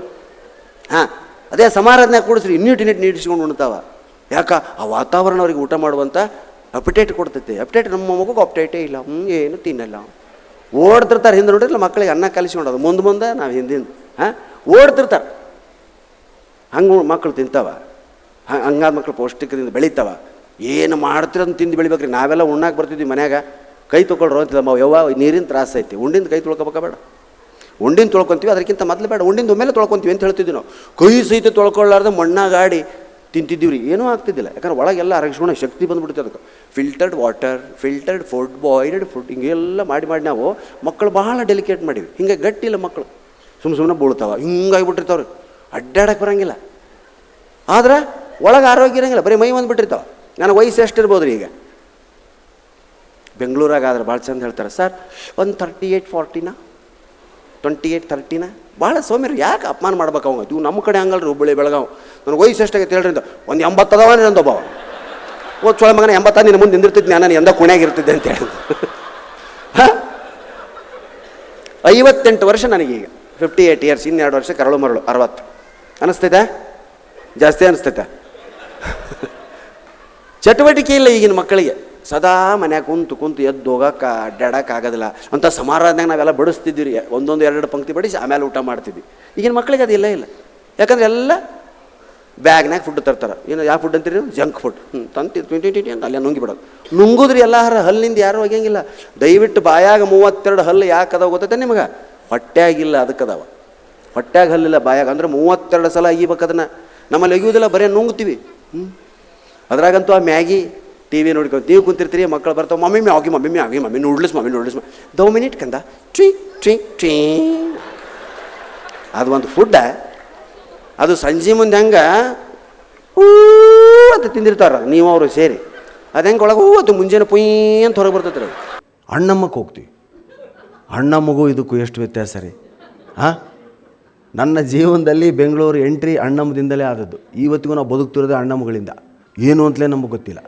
ಹಾಂ, ಅದೇ ಸಮಾರಾಧನೆ ಕೂಡಿಸ್ರಿ ಇನ್ನೂ ಇನ್ನಿಟ್ ನೀಡಿಸ್ಕೊಂಡು ಉಣ್ತಾವ. ಯಾಕ? ಆ ವಾತಾವರಣ ಅವ್ರಿಗೆ ಊಟ ಮಾಡುವಂಥ ಅಪಿಟೇಟ್ ಕೊಡ್ತೈತೆ. ಅಪಿಟೇಟ್ ನಮ್ಮ ಮಗುಗೆ ಅಪ್ಟೇಟೇ ಇಲ್ಲ. ಹ್ಞೂ ಏನು ತಿನ್ನಲ್ಲ. ಓಡ್ತಿರ್ತಾರೆ. ಹಿಂದೆ ನೋಡಿರಲ್ಲ ಮಕ್ಕಳಿಗೆ ಅನ್ನ ಕಲಿಸ್ಕೊಂಡೋದು. ಮುಂದೆ ಮುಂದೆ ನಾವು ಹಿಂದಿಂದ ಹಾಂ? ಓಡ್ತಿರ್ತಾರೆ. ಹಂಗೆ ಮಕ್ಕಳು ತಿಂತಾವ. ಹಂಗಾದ ಮಕ್ಕಳು ಪೌಷ್ಟಿಕದಿಂದ ಬೆಳಿತಾವ. ಏನು ಮಾಡ್ತಿರೋದು ತಿಂದು ಬೆಳಿಬೇಕ್ರಿ. ನಾವೆಲ್ಲ ಉಣ್ಣಾಕೆ ಬರ್ತಿದ್ವಿ ಮನೆಯಾಗ. ಕೈ ತೊಗೊಳ್ರು ಅಂತಿದ್ದಮ್ಮ ಯವ್ವ, ನೀರಿನ ತ್ರಾಸ ಐತಿ. ಉಂಡಿಂದ ಕೈ ತೊಳ್ಕೊಬೇಕಾ ಬೇಡ. ಉಂಡಿನ ತೊಳ್ಕೊಂತೀವಿ. ಅದಕ್ಕಿಂತ ಮೊದಲು ಬೇಡ. ಉಂಡಿಂದ ಒಮ್ಮೆಲೆ ತೊಳ್ಕೊಂತೀವಿ ಅಂತ ಹೇಳ್ತಿದ್ವಿ ನಾವು. ಕೈ ಸಹಿತ ತೊಳ್ಕೊಳ್ಳಾರ್ದೆ ಮಣ್ಣಾಗಾಡಿ ತಿಂತಿದ್ದೀವಿ ರೀ ಏನೂ ಆಗ್ತಿದ್ದಿಲ್ಲ. ಯಾಕಂದ್ರೆ ಒಳಗೆಲ್ಲ ಅರಗಿಸ್ಕೊಂಡು ಶಕ್ತಿ ಬಂದುಬಿಡುತ್ತೆ ಅದಕ್ಕೆ. Filtered water filtered food boiled food ಹಿಂಗೆಲ್ಲ ಮಾಡಿ ಮಾಡಿ ನಾವು ಮಕ್ಕಳು ಭಾಳ ಡೆಲಿಕೇಟ್ ಮಾಡೀವಿ. ಹಿಂಗೆ ಗಟ್ಟಿಲ್ಲ ಮಕ್ಕಳು. ಸುಮ್ಮ ಸುಮ್ಮನೆ ಬೀಳ್ತಾವ. ಹಿಂಗಾಗಿಬಿಟ್ಟಿರ್ತಾವ್ರಿ. ಅಡ್ಡಾಡಕ್ಕೆ ಬರಂಗಿಲ್ಲ. ಆದ್ರೆ ಒಳಗೆ ಆರೋಗ್ಯ ಇರೋಂಗಿಲ್ಲ. ಬರೀ ಮೈ ಬಂದುಬಿಟ್ಟಿರ್ತಾವೆ. ನನಗೆ ವಯಸ್ಸು ಎಷ್ಟಿರ್ಬೋದು ರೀ ಈಗ? ಬೆಂಗಳೂರಾಗ ಆದ್ರೆ ಭಾಳ ಚಂದ ಹೇಳ್ತಾರೆ. ಸರ್, ಒಂದು ತರ್ಟಿ ಏಯ್ಟ್ ಫಾರ್ಟಿನ ಟ್ವೆಂಟಿ ಏಯ್ಟ್ ತರ್ಟಿನ ಭಾಳ ಸೌಮ್ಯರು ಯಾಕೆ ಅಪಮಾನ ಮಾಡ್ಬೇಕು ಅವಂಗ ಇವು ನಮ್ಮ ಕಡೆ ಹಂಗಲ್ರಿ ಹುಬ್ಬಳ್ಳಿ ಬೆಳಗಾವ್. ನನಗೆ ವಯಸ್ಸು ಎಷ್ಟಾಗೈತೆ ಹೇಳ್ರಿ ಅಂತ. ಒಂದು ಎಂಬತ್ತದವ ನಂದೊಬ್ಬ ಓ ಚೊಳ ಮಗನ ಎಂಬತ್ತ ನಿನ್ನ ಮುಂದೆ ನಿಂದಿರ್ತಿದ್ದೆ ನಾನು ಎಂದ ಕುಣ್ಯಾಗ ಇರ್ತಿದ್ದೆ ಅಂತ ಹೇಳಿ. ಹಾಂ? ಐವತ್ತೆಂಟು ವರ್ಷ ನನಗೀಗ ಫಿಫ್ಟಿ ಏಯ್ಟ್ ಇಯರ್ಸ್ ಇನ್ನೆರಡು ವರ್ಷ ಕರಳು ಮರಳು, ಅರವತ್ತು. ಅನಿಸ್ತೈತೆ? ಜಾಸ್ತಿ ಅನಿಸ್ತೈತೆ? ಚಟುವಟಿಕೆ ಇಲ್ಲ ಈಗಿನ ಮಕ್ಕಳಿಗೆ. ಸದಾ ಮನ್ಯಾಗ ಕುಂತು ಕುಂತು ಎದ್ದು ಹೋಗಕ್ಕೆ ಅಡ್ಡಾಡೋಕ್ಕಾಗೋದಿಲ್ಲ ಅಂತ ಸಮಾರಾಧನೆ ನಾವೆಲ್ಲ ಬಡಿಸ್ತಿದ್ವಿ ರೀ ಒಂದೊಂದು ಎರಡು ಪಂಕ್ತಿ ಬಡಿಸಿ ಆಮೇಲೆ ಊಟ ಮಾಡ್ತಿದ್ವಿ. ಈಗಿನ ಮಕ್ಕಳಿಗೆ ಅದು ಇಲ್ಲ ಇಲ್ಲ. ಯಾಕಂದ್ರೆ ಎಲ್ಲ ಬ್ಯಾಗ್ನಾಗ ಫುಡ್ ತರ್ತಾರೆ. ಏನು, ಯಾವ ಫುಡ್ ಅಂತೀರಿ ಜಂಕ್ ಫುಡ್ ಹ್ಞೂ ತಂತಿ ಟ್ವೆಂಟಿ ಟ್ವೆಂಟಿ ಅಂತ ಅಲ್ಲೇ ನುಂಗಿ ಬಿಡೋದು. ಎಲ್ಲ ಹರ ಹಲ್ಲಿಂದ ಯಾರು ಹೋಗಂಗಿಲ್ಲ ದಯವಿಟ್ಟು ಬಾಯಾಗ ಮೂವತ್ತೆರಡು ಹಲ್ಲು ಯಾಕೆ ಅದಾವ ಗೊತ್ತೈತೆ ನಿಮಗೆ? ಹೊಟ್ಟೆಯಾಗಿಲ್ಲ ಅದಕ್ಕೆ ಅದಾವ. ಹೊಟ್ಟೆಯಾಗ ಹಲ್ಲಿಲ್ಲ ಬಾಯಾಗ. ಅಂದ್ರೆ ಮೂವತ್ತೆರಡು ಸಲ ಈ ಅದನ್ನು. ನಮ್ಮಲ್ಲಿ ಒಗಿಯೋದಿಲ್ಲ ಬರೀ ನುಂಗ್ತೀವಿ. ಹ್ಞೂ ಅದ್ರಾಗಂತೂ ಆ ಮ್ಯಾಗಿ ಟಿ ವಿ ನೋಡ್ಕೊಂಡು ನೀವು ಕುಂತಿರ್ತೀರಿ, ಮಕ್ಕಳು ಬರ್ತಾವೆ, ಮಮ್ಮಿ ಮ್ಯಾಗಿ ಮಮ್ಮಿ, ಆಗಿ, ಮಮ್ಮಿ ನೂಡ್ಲ್ಸ್ ಮಮ್ಮಿ ನೂಡ್ಲ್ಸ್ ದೋ ಮಿನಿಟ್ ಕಂದ. Tree tree tree. ಅದು ಒಂದು ಫುಡ್ಡ ಅದು ಸಂಜೆ ಮುಂದೆ ಹೆಂಗೆ ಅಂತ ತಿಂದಿರ್ತಾರ. ನೀವು ಅವರು ಸೇರಿ. ಅದು ಹೆಂಗೆ ಒಳಗೆ ಹೂ ಅದು ಮುಂಜಾನೆ ಪುಯ್ ಅಂತ ಹೊರಗೆ ಬರ್ತೈತೆ ರೀ ಅಣ್ಣಮ್ಮಕ್ಕೆ ಹೋಗ್ತೀವಿ. ಅಣ್ಣಮ್ಮಗೂ ಇದಕ್ಕೂ ಎಷ್ಟು ವ್ಯತ್ಯಾಸ ರೀ? ಹಾಂ ನನ್ನ ಜೀವನದಲ್ಲಿ ಬೆಂಗಳೂರು ಎಂಟ್ರಿ ಅಣ್ಣಮ್ಮದಿಂದಲೇ ಆದದ್ದು. ಇವತ್ತಿಗೂ ನಾವು ಬದುಕ್ತಿರೋದು ಅಣ್ಣಮ್ಮಗಳಿಂದ. ಏನು ಅಂತಲೇ ನಮಗೆ ಗೊತ್ತಿಲ್ಲ.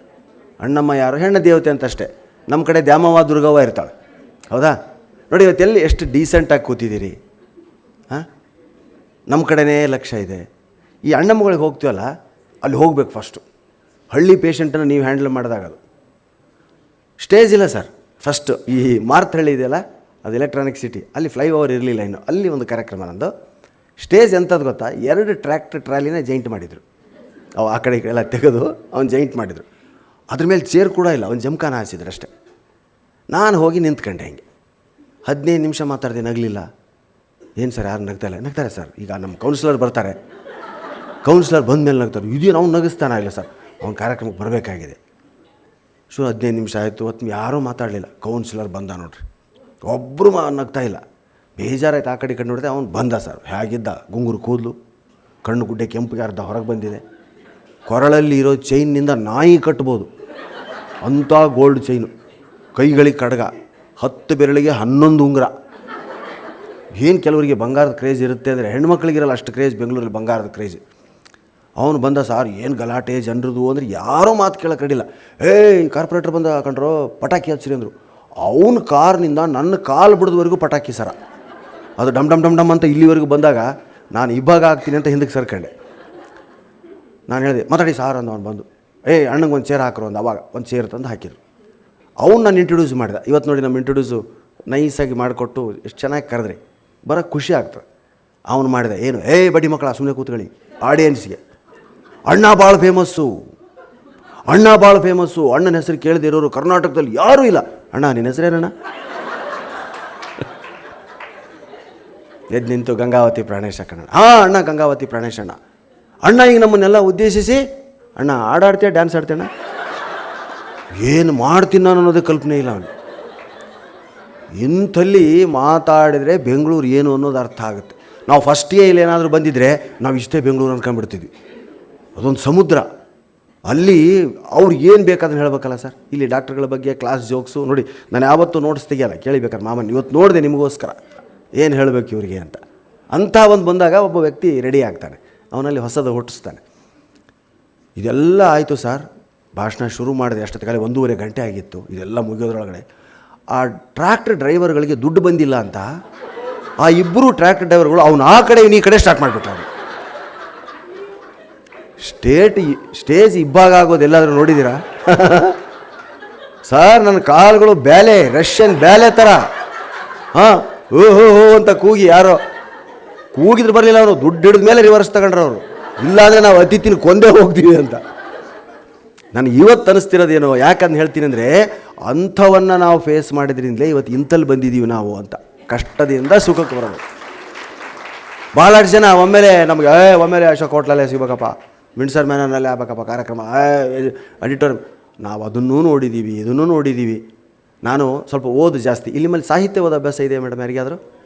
ಅಣ್ಣಮ್ಮ ಯಾರು? ಹೆಣ್ಣ ದೇವತೆ ಅಂತ ಅಷ್ಟೇ ನಮ್ಮ ಕಡೆ ದ್ಯಾಮವ್ವ, ದುರ್ಗವ್ವ ಇರ್ತಾಳೆ ಹೌದಾ? ನೋಡಿ ಇವತ್ತು ಎಲ್ಲಿ ಎಷ್ಟು ಡೀಸೆಂಟಾಗಿ ಕೂತಿದ್ದೀರಿ? ಹಾಂ? ನಮ್ಮ ಕಡೆನೇ ಲಕ್ಷ್ಯ ಇದೆ. ಈ ಅಣ್ಣಮ್ಮಗಳಿಗೆ ಹೋಗ್ತೀವಲ್ಲ, ಅಲ್ಲಿ ಹೋಗ್ಬೇಕು ಫಸ್ಟು ಹಳ್ಳಿ ಪೇಷಂಟನ್ನು ನೀವು ಹ್ಯಾಂಡಲ್ ಮಾಡಿದಾಗ ಅದು ಸ್ಟೇಜ್ ಇಲ್ಲ ಸರ್ ಫಸ್ಟು ಈ ಮಾರ್ತಹಳ್ಳಿ ಇದೆಯಲ್ಲ, ಅದು ಎಲೆಕ್ಟ್ರಾನಿಕ್ ಸಿಟಿ ಅಲ್ಲಿ ಫ್ಲೈ ಓವರ್ ಇರಲಿಲ್ಲ ಇನ್ನು. ಅಲ್ಲಿ ಒಂದು ಕಾರ್ಯಕ್ರಮ ನಂದು. ಸ್ಟೇಜ್ ಎಂಥದ್ದು ಗೊತ್ತಾ? ಎರಡು ಟ್ರ್ಯಾಕ್ಟರ್ ಟ್ರಾಲಿನ ಜೈಂಟ್ ಮಾಡಿದರು. ಅವು ಆ ಕಡೆ ಎಲ್ಲ ತೆಗೆದು ಅವ್ನು ಜೈಂಟ್ ಮಾಡಿದರು. ಅದ್ರ ಮೇಲೆ ಚೇರ್ ಕೂಡ ಇಲ್ಲ, ಒಂದು ಜಮಖಾನ ಹಾಸಿದ್ರು ಅಷ್ಟೇ. ನಾನು ಹೋಗಿ ನಿಂತ್ಕೊಂಡೆ ಹಿಂಗೆ. ಹದಿನೈದು ನಿಮಿಷ ಮಾತಾಡಿದೆ ನಗಲಿಲ್ಲ. ಏನು ಸರ್, ಯಾರು ನಗ್ತಾ ಇಲ್ಲ? ನಗ್ತಾರೆ ಸರ್. ಈಗ ನಮ್ಮ ಕೌನ್ಸಿಲರ್ ಬರ್ತಾರೆ. ಕೌನ್ಸಿಲರ್ ಬಂದ ಮೇಲೆ ನಗ್ತಾರೆ. ಇದು ಅವ್ನು ನಗಿಸ್ತಾನ ಇಲ್ಲ ಸರ್? ಅವ್ನ ಕಾರ್ಯಕ್ರಮಕ್ಕೆ ಬರಬೇಕಾಗಿದೆ. ಶು, ಹದಿನೈದು ನಿಮಿಷ ಆಯಿತು. ಹೊತ್ತು ಯಾರೂ ಮಾತಾಡಲಿಲ್ಲ. ಕೌನ್ಸಿಲರ್ ಬಂದ ನೋಡ್ರಿ. ಒಬ್ಬರು ಮಾ ನಗ್ತಾ ಇಲ್ಲ. ಬೇಜಾರಾಯ್ತು ಆ ಕಡೆ ಕಡೆ ನೋಡಿದೆ ಅವ್ನು ಬಂದ ಸರ್. ಹೇಗಿದ್ದ? ಗುಂಗುರು ಕೂದಲು. ಕಣ್ಣು ಗುಡ್ಡೆ ಕೆಂಪಿಗೆ ಅರ್ಧ ಹೊರಗೆ ಬಂದಿದೆ. ಕೊರಳಲ್ಲಿ ಇರೋ ಚೈನ್ನಿಂದ ನಾಯಿ ಕಟ್ಬೋದು. ಅಂಥ ಗೋಲ್ಡ್ ಚೈನು ಕೈಗಳಿಗೆ ಕಡಗ, ಹತ್ತು ಬೆರಳಿಗೆ ಹನ್ನೊಂದು ಉಂಗುರ. ಏನು ಕೆಲವರಿಗೆ ಬಂಗಾರದ ಕ್ರೇಜ್ ಇರುತ್ತೆ ಅಂದರೆ ಹೆಣ್ಮಕ್ಳಿಗಿರಲ್ಲ ಅಷ್ಟು ಕ್ರೇಜ್ ಬೆಂಗಳೂರಲ್ಲಿ ಬಂಗಾರದ ಕ್ರೇಜ್ ಅವನು ಬಂದ, ಸಾರ್, ಏನು ಗಲಾಟೆ, ಜನರದು? ಅಂದರೆ ಯಾರೋ ಮಾತು ಕೇಳೋಕೆ ಅಡ್ಡಿಲ್ಲ ಏಯ್, ಕಾರ್ಪೊರೇಟರ್ ಬಂದ ಕಂಡ್ರೋ, ಪಟಾಕಿ ಹಚ್ಚಿರಿ ಅಂದರು. ಅವನ ಕಾರ್ನಿಂದ ನನ್ನ ಕಾಲು ಬಿಡೋದ್ವರೆಗೂ ಪಟಾಕಿ, ಸರ, ಅದು ಡಮ್ ಡಮ್ ಡಮ್ ಡಮ್ ಅಂತ ಇಲ್ಲಿವರೆಗೂ ಬಂದಾಗ ನಾನು ಇಬ್ಬಾಗ ಆಗ್ತೀನಿ ಅಂತ ಹಿಂದಕ್ಕೆ ಸರ್ಕಂಡೆ. ನಾನು ಹೇಳಿದೆ, ಮಾತಾಡಿ, ಸಾರ್ ಅಂದ ಅವನು ಬಂದು. ಏಯ್ ಅಣ್ಣಂಗೆ ಒಂದು ಚೇರ್ ಹಾಕ್ರು ಒಂದು ಅವಾಗ ಒಂದು ಚೇರ್ ತಂದು ಹಾಕಿದ್ರು. ಅವ್ನು ನಾನು ಇಂಟ್ರೊಡ್ಯೂಸ್ ಮಾಡಿದೆ. ಇವತ್ತು ನೋಡಿ ನಮ್ಮ ಇಂಟ್ರೊಡ್ಯೂಸು ನೈಸಾಗಿ ಮಾಡಿಕೊಟ್ಟು ಎಷ್ಟು ಚೆನ್ನಾಗಿ ಕರೆದ್ರಿ. ಬರೋಕ್ಕೆ ಖುಷಿ ಆಗ್ತದೆ. ಅವನು ಮಾಡಿದೆ, ಏನು ಏಯ್ ಬಡಿ ಮಕ್ಕಳ ಸುಮ್ಮನೆ ಕೂತ್ಕೊಳ್ಳಿ. ಆಡಿಯನ್ಸ್ಗೆ ಅಣ್ಣ ಭಾಳ ಫೇಮಸ್ಸು ಅಣ್ಣ ಭಾಳ ಫೇಮಸ್ಸು ಅಣ್ಣನ ಹೆಸರು ಕೇಳದಿರೋರು ಕರ್ನಾಟಕದಲ್ಲಿ ಯಾರೂ ಇಲ್ಲ. ಅಣ್ಣ ನಿನ್ನ ಹೆಸರೇನಣ್ಣ ಎದ್ದು ನಿಂತು ಗಂಗಾವತಿ ಪ್ರಾಣೇಶ ಕನ್ನಡ. ಹಾಂ, ಅಣ್ಣ ಗಂಗಾವತಿ ಪ್ರಾಣೇಶ ಅಣ್ಣ. ಅಣ್ಣ, ಈಗ ನಮ್ಮನ್ನೆಲ್ಲ ಉದ್ದೇಶಿಸಿ ಅಣ್ಣ ಆಡಾಡ್ತೀಯ ಡ್ಯಾನ್ಸ್ ಆಡ್ತೀಯಣ್ಣ ಏನು ಮಾಡ್ತೀನಿ ನಾನು ಅನ್ನೋದೇ ಕಲ್ಪನೆ ಇಲ್ಲ ಅವನು ಇಂಥಲ್ಲಿ ಮಾತಾಡಿದರೆ ಬೆಂಗಳೂರು ಏನು ಅನ್ನೋದು ಅರ್ಥ ಆಗುತ್ತೆ. ನಾವು ಫಸ್ಟ್ ಇಲ್ಲಿ ಏನಾದರೂ ಬಂದಿದ್ದರೆ ನಾವು ಇಷ್ಟೇ ಬೆಂಗಳೂರು ಅನ್ಕೊಂಡ್ಬಿಡ್ತೀವಿ. ಅದೊಂದು ಸಮುದ್ರ. ಅಲ್ಲಿ ಅವ್ರು ಏನು ಬೇಕಾದನ್ನು ಹೇಳಬೇಕಲ್ಲ ಸರ್ ಇಲ್ಲಿ ಡಾಕ್ಟರ್ಗಳ ಬಗ್ಗೆ ಕ್ಲಾಸ್ ಜೋಕ್ಸು ನೋಡಿ, ನಾನು ಯಾವತ್ತೂ ನೋಟ್ಸ್ ತೆಗಿಯಲ್ಲ ಕೇಳಿಬೇಕಾರೆ ಮಾಮನ್, ಇವತ್ತು ನೋಡಿದೆ ನಿಮಗೋಸ್ಕರ. ಏನು ಹೇಳಬೇಕು ಇವರಿಗೆ ಅಂತ. ಅಂಥ ಒಂದು ಬಂದಾಗ ಒಬ್ಬ ವ್ಯಕ್ತಿ ರೆಡಿ ಆಗ್ತಾನೆ. ಅವನಲ್ಲಿ ಹೊಸದು ಹುಟ್ಟಿಸ್ತಾನೆ. ಇದೆಲ್ಲ ಆಯಿತು ಸರ್. ಭಾಷಣ ಶುರು ಮಾಡಿದೆ, ಅಷ್ಟೊತ್ತಿಗೆ ಒಂದೂವರೆ ಗಂಟೆ ಆಗಿತ್ತು, ಇದೆಲ್ಲ ಮುಗಿಯೋದ್ರೊಳಗಡೆ. ಆ ಟ್ರ್ಯಾಕ್ಟರ್ ಡ್ರೈವರ್ಗಳಿಗೆ ದುಡ್ಡು ಬಂದಿಲ್ಲ ಅಂತ ಆ ಇಬ್ಬರು ಟ್ರ್ಯಾಕ್ಟರ್ ಡ್ರೈವರ್ಗಳು ಅವ್ನು ಆ ಕಡೆ ಈ ಕಡೆ ಸ್ಟಾರ್ಟ್ ಮಾಡಿಬಿಟ್ಟಾರೆ ಸ್ಟೇಟ್ ಸ್ಟೇಜ್ ಇಬ್ಬಾಗ ಆಗೋದು ಎಲ್ಲಾದರೂ ನೋಡಿದ್ದೀರಾ ಸರ್ ನನ್ನ ಕಾಲುಗಳು ಬ್ಯಾಲೆ, ರಷ್ಯನ್ ಬ್ಯಾಲೆ ಥರ ಹಾಂ ಓ ಹೋ ಹೋ ಅಂತ ಕೂಗಿ ಯಾರೋ, ಕೂಗಿದ್ರೆ ಬರಲಿಲ್ಲ ಅವರು, ದುಡ್ಡು ಹಿಡಿದ ಮೇಲೆ ರಿವರ್ಸ್ ತಗೊಂಡ್ರು ಅವರು. ಇಲ್ಲಾಂದರೆ ನಾವು ಅತಿಥಿನ ಕೊಂದೇ ಹೋಗ್ತೀವಿ ಅಂತ. ನನಗೆ ಇವತ್ತು ಅನಿಸ್ತಿರೋದೇನು ಯಾಕಂತ ಹೇಳ್ತೀನಿ ಅಂದರೆ, ಅಂಥವನ್ನು ನಾವು ಫೇಸ್ ಮಾಡಿದ್ರಿಂದಲೇ ಇವತ್ತು ಇಂಥಲ್ಲಿ ಬಂದಿದ್ದೀವಿ ನಾವು ಅಂತ. ಕಷ್ಟದಿಂದ ಸುಖಕ್ಕೆ ಬರೋದು. ಭಾಳಷ್ಟು ಜನ ಒಮ್ಮೆಲೆ ನಮಗೆ, ಏ, ಒಮ್ಮೆಲೆ ಅಶೋಕ್ ಹೋಟ್ಲಲ್ಲೇ ಸಿಗ್ಬೇಕಪ್ಪ. ಮಿಣ್ಸರ್ ಮ್ಯಾನಲ್ಲೇ ಆಗ್ಬೇಕಪ್ಪ ಕಾರ್ಯಕ್ರಮ. ಅಡಿಟೋರ್ ನಾವು ಅದನ್ನೂ ನೋಡಿದ್ದೀವಿ ಇದನ್ನೂ ನೋಡಿದ್ದೀವಿ ನಾನು ಸ್ವಲ್ಪ ಓದು ಜಾಸ್ತಿ. ಇಲ್ಲಿ ಮೇಲೆ ಸಾಹಿತ್ಯ ಓದ ಅಭ್ಯಾಸ ಇದೆ ಮೇಡಮ್, ಯಾರಿಗಾದರೂ?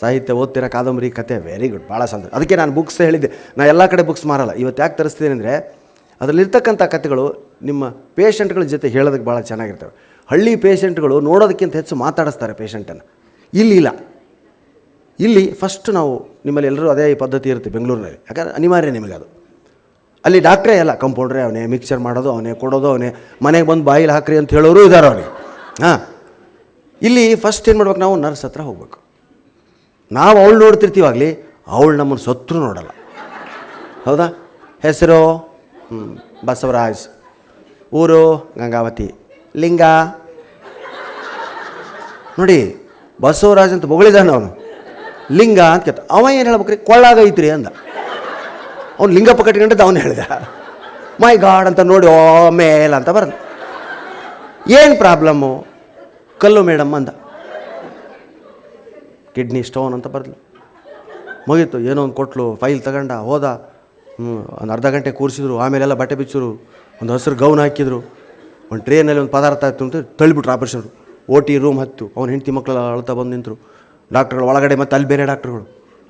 ಸಾಹಿತ್ಯ ಓದ್ತಿರೋ ಕಾದಂಬರಿ ಕತೆ ವೆರಿ ಗುಡ್ ಭಾಳ ಸಂತೋಷ. ಅದಕ್ಕೆ ನಾನು ಬುಕ್ಸ್ ಹೇಳಿದ್ದೆ. ನಾನು ಎಲ್ಲ ಕಡೆ ಬುಕ್ಸ್ ಮಾರಲ್ಲ. ಇವತ್ತು ಯಾಕೆ ತರಿಸ್ತೀನಿ ಅಂದರೆ, ಅದರಲ್ಲಿರ್ತಕ್ಕಂಥ ಕಥೆಗಳು ನಿಮ್ಮ ಪೇಷಂಟ್ಗಳ ಜೊತೆ ಹೇಳೋದಕ್ಕೆ ಭಾಳ ಚೆನ್ನಾಗಿರ್ತವೆ. ಹಳ್ಳಿ ಪೇಷಂಟ್ಗಳು ನೋಡೋದಕ್ಕಿಂತ ಹೆಚ್ಚು ಮಾತಾಡಿಸ್ತಾರೆ ಪೇಷಂಟನ್ನು ಇಲ್ಲಿ ಇಲ್ಲ. ಇಲ್ಲಿ ಫಸ್ಟ್ ನಾವು ನಿಮ್ಮಲ್ಲಿ ಎಲ್ಲರೂ ಅದೇ ಪದ್ಧತಿ ಇರುತ್ತೆ ಬೆಂಗಳೂರಿನಲ್ಲಿ. ಯಾಕಂದರೆ ಅನಿವಾರ್ಯ ನಿಮಗೆ ಅದು. ಅಲ್ಲಿ ಡಾಕ್ಟ್ರೇ ಅಲ್ಲ ಕಂಪೌಂಡ್ರೆ ಅವನೇ ಮಿಕ್ಸರ್ ಮಾಡೋದು ಅವನೇ, ಕೊಡೋದು ಅವನೇ, ಮನೆಗೆ ಬಂದು ಬಾಯಿಲಿ ಹಾಕ್ರಿ ಅಂತ ಹೇಳೋರು ಇದ್ದಾರೆ ಅವನಿಗೆ ಹಾಂ. ಇಲ್ಲಿ ಫಸ್ಟ್ ಏನು ಮಾಡ್ಬೇಕು ನಾವು, ನರ್ಸ್ ಹತ್ರ ಹೋಗ್ಬೇಕು. ನಾವು ಅವಳು ನೋಡ್ತಿರ್ತೀವಾಗಲಿ, ಅವಳು ನಮ್ಮನ್ನು ಸತ್ರು ನೋಡಲ್ಲ. ಹೌದಾ? ಹೆಸರು? ಬಸವರಾಜ್. ಊರು? ಗಂಗಾವತಿ. ಲಿಂಗ? ನೋಡಿ, ಬಸವರಾಜ್ ಅಂತ ಮೊಗಳಿದಾನೆ ಅವನು. ಲಿಂಗ ಅಂತ ಕೇಳ್ತ, ಅವ ಏನು ಹೇಳ್ಬೇಕ್ರಿ? ಕೊಳ್ಳಾಗ ಐತ್ರಿ ಅಂದ. ಅವ್ನು ಲಿಂಗಪ್ಪ ಕಟ್ಕೊಂಡಿದ್ದ ಅವನು ಹೇಳಿದ. ಮೈ ಗಾಡ್ ಅಂತ ನೋಡಿ, ಓ ಮೇಲ್ ಅಂತ ಬರಲ್ಲ. ಏನು ಪ್ರಾಬ್ಲಮ್ಮು? ಕಲ್ಲು ಮೇಡಮ್ ಅಂದ. ಕಿಡ್ನಿ ಸ್ಟೋನ್ ಅಂತ ಬರಲಿ ಮುಗೀತು, ಏನೋ ಒಂದು ಕೊಟ್ಲು, ಫೈಲ್ ತಗೊಂಡ, ಹೋದ. ಒಂದು ಅರ್ಧ ಗಂಟೆ ಕೂರಿಸಿದ್ರು, ಆಮೇಲೆಲ್ಲ ಬಟ್ಟೆ ಬಿಚ್ಚಿದ್ರು, ಒಂದು ಹಸಿರು ಗೌನ್ ಹಾಕಿದ್ರು. ಒಂದು ಟ್ರೇನಲ್ಲಿ ಒಂದು ಪದಾರ್ಥ ಆಯಿತು ಅಂತ ತಳ್ಳಿಬಿಟ್ರು ಆಪರೇಷನ್ರು. ಓ ಟಿ ರೂಮ್ ಹತ್ತು, ಅವ್ನು ಹೆಂಡತಿ ಮಕ್ಕಳೆಲ್ಲ ಅಳ್ತಾ ಬಂದು ನಿಂತರು. ಡಾಕ್ಟ್ರುಗಳು ಒಳಗಡೆ ಮತ್ತು ಅಲ್ಲಿ ಬೇರೆ ಡಾಕ್ಟ್ರುಗಳು.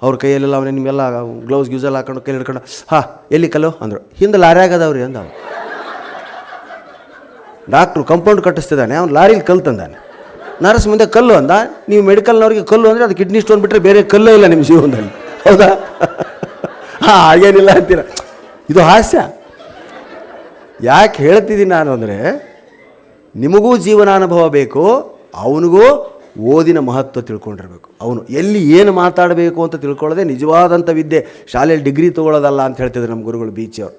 ಅವ್ರ ಕೈಯಲ್ಲೆಲ್ಲ ಅವನೇ ನಿಮ್ಮೆಲ್ಲ ಗ್ಲೌಸ್ ಗ್ಯೂಸ್ ಎಲ್ಲ ಹಾಕೊಂಡು ಕೈಲಿ ಹಿಡ್ಕೊಂಡು, ಹಾ, ಎಲ್ಲಿ ಕಲೋ ಅಂದರು. ಹಿಂದೆ ಲಾರಿ ಆಗದವ್ರಿ ಅಂದ ಡಾಕ್ಟ್ರು ಕಂಪೌಂಡ್ ಕಟ್ಟಿಸ್ತಿದ್ದಾನೆ, ಅವ್ನು ಲಾರಿಲಿ ಕಲ್ಲು ತಂದಾನೆ. ನರ್ಸ್ ಮುಂದೆ ಕಲ್ಲು ಅಂದ. ನೀವು ಮೆಡಿಕಲ್ನವ್ರಿಗೆ ಕಲ್ಲು ಅಂದರೆ ಅದು ಕಿಡ್ನಿ ಸ್ಟೋನ್ ಬಿಟ್ಟರೆ ಬೇರೆ ಕಲ್ಲೇ ಇಲ್ಲ ನಿಮ್ಮ ಜೀವನದಲ್ಲಿ. ಹೌದಾ? ಹಾಂ, ಹಾಗೇನಿಲ್ಲ ಅಂತೀರ. ಇದು ಹಾಸ್ಯ. ಯಾಕೆ ಹೇಳ್ತಿದ್ದೀನಿ ನಾನು ಅಂದರೆ, ನಿಮಗೂ ಜೀವನಾನುಭವ ಬೇಕು, ಅವನಿಗೂ ಓದಿನ ಮಹತ್ವ ತಿಳ್ಕೊಂಡಿರಬೇಕು. ಅವನು ಎಲ್ಲಿ ಏನು ಮಾತಾಡಬೇಕು ಅಂತ ತಿಳ್ಕೊಳ್ಳೋದೆ ನಿಜವಾದಂಥ ವಿದ್ಯೆ. ಶಾಲೆಯಲ್ಲಿ ಡಿಗ್ರಿ ತೊಗೊಳ್ಳೋದಲ್ಲ ಅಂತ ಹೇಳ್ತಿದ್ರು ನಮ್ಮ ಗುರುಗಳು ಬೀಚಿಯವರು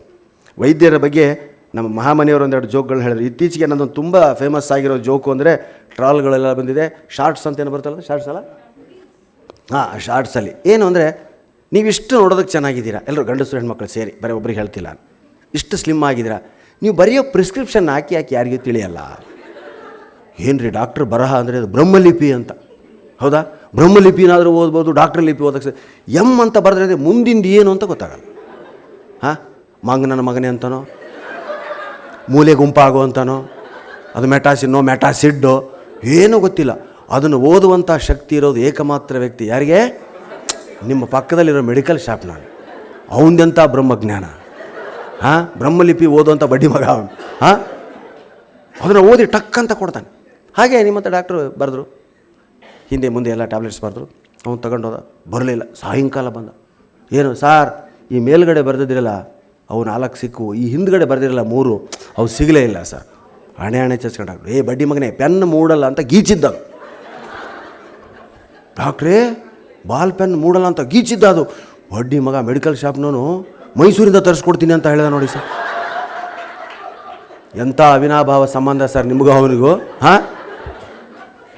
ವೈದ್ಯರ ಬಗ್ಗೆ ನಮ್ಮ ಮಹಾಮನೆಯವರು ಒಂದೆರಡು ಜೋಕ್ಗಳನ್ನ ಹೇಳಿದ್ರು. ಇತ್ತೀಚೆಗೆ ನನ್ನೊಂದು ತುಂಬ ಫೇಮಸ್ ಆಗಿರೋ ಜೋಕು ಅಂದರೆ ಟ್ರಾಲ್ಗಳೆಲ್ಲ ಬಂದಿದೆ. ಶಾರ್ಟ್ಸ್ ಅಂತ ಏನು ಬರ್ತಲ್ಲ ಶಾರ್ಟ್ಸ್ ಅಲ್ಲ? ಹಾಂ ಶಾರ್ಟ್ಸಲ್ಲಿ ಏನು ಅಂದರೆ ನೀವಿಷ್ಟು ನೋಡೋದಕ್ಕೆ ಚೆನ್ನಾಗಿದ್ದೀರಾ? ಎಲ್ಲರೂ ಗಂಡಸರು ಹೆಣ್ಮಕ್ಳು ಸೇರಿ, ಬರೀ ಒಬ್ರಿಗೆ ಹೇಳ್ತಿಲ್ಲ. ಇಷ್ಟು ಸ್ಲಿಮ್ ಆಗಿದ್ದೀರಾ? ನೀವು ಬರೆಯೋ ಪ್ರಿಸ್ಕ್ರಿಪ್ಷನ್ ಹಾಕಿ ಹಾಕಿ ಯಾರಿಗೂ ತಿಳಿಯಲ್ಲ. ಏನು ರೀ ಡಾಕ್ಟ್ರ್ ಬರಹ ಅಂದರೆ ಅದು ಬ್ರಹ್ಮಲಿಪಿ ಅಂತ. ಹೌದಾ? ಬ್ರಹ್ಮಲಿಪಿನಾದರೂ ಓದ್ಬೋದು ಡಾಕ್ಟ್ರ್ ಲಿಪಿ ಓದಕ್ಕೆ ಎಂ ಅಂತ ಬರೆದ್ರೆ ಮುಂದಿಂದು ಏನು ಅಂತ ಗೊತ್ತಾಗಲ್ಲ. ಹಾಂ? ಮಂಗನ ಮಗನೇ ಅಂತನೋ? ಮೂಲೆ ಗುಂಪಾಗೋ ಅಂತನೋ? ಅದು ಮೆಟಾಸಿನ್ನೋ, ಮೆಟಾಸಿಡ್ಡೋ? ಏನೂ ಗೊತ್ತಿಲ್ಲ. ಅದನ್ನು ಓದುವಂಥ ಶಕ್ತಿ ಇರೋದು ಏಕಮಾತ್ರ ವ್ಯಕ್ತಿ. ಯಾರಿಗೆ? ನಿಮ್ಮ ಪಕ್ಕದಲ್ಲಿರೋ ಮೆಡಿಕಲ್ ಶಾಪ್ ನಾನು. ಅವನದೆಂಥ ಬ್ರಹ್ಮಜ್ಞಾನ? ಹಾಂ? ಬ್ರಹ್ಮಲಿಪಿ ಓದುವಂಥ ಬಡ್ಡಿ ಮಗ ಅವನು. ಹಾಂ? ಅದನ್ನು ಓದಿ ಟಕ್ ಅಂತ ಕೊಡ್ತಾನೆ. ಹಾಗೆ ನಿಮ್ಮಂಥ ಡಾಕ್ಟ್ರು ಬರೆದ್ರು. ಹಿಂದೆ ಮುಂದೆ ಎಲ್ಲ ಟ್ಯಾಬ್ಲೆಟ್ಸ್ ಬರೆದ್ರು. ಅವನು ತಗೊಂಡೋದ. ಬರಲಿಲ್ಲ. ಸಾಯಂಕಾಲ ಬಂದ. ಏನು, ಸಾರ್, ಈ ಮೇಲ್ಗಡೆ ಬರೆದಿದ್ದಿರಲ್ಲ ಅವು ನಾಲ್ಕು ಸಿಕ್ಕು, ಈ ಹಿಂದ್ಗಡೆ ಬರೆದಿರಲ್ಲ ಮೂರು ಅವು ಸಿಗಲೇ ಇಲ್ಲ ಸರ್. ಹಣೆ ಹಣೆ ಚಚ್ಕೊಂಡು ಡಾಕ್ಟ್ರು ಏ, ಬಡ್ಡಿ ಮಗನೇ, ಪೆನ್ ಮೂಡಲ್ಲ ಅಂತ ಗೀಚಿದ್ದ. ಡಾಕ್ಟ್ರೇ, ಬಾಲ್ ಪೆನ್ ಮೂಡಲ್ಲ ಅಂತ ಗೀಚಿದ್ದ ಅದು. ಬಡ್ಡಿ ಮಗ ಮೆಡಿಕಲ್ ಶಾಪ್ನೂ ಮೈಸೂರಿಂದ ತರಿಸ್ಕೊಡ್ತೀನಿ ಅಂತ ಹೇಳಿದ ನೋಡಿ ಸರ್. ಎಂಥ ಅವಿನಾಭಾವ ಸಂಬಂಧ ಸರ್ ನಿಮಗೂ ಅವನಿಗೂ, ಹಾಂ?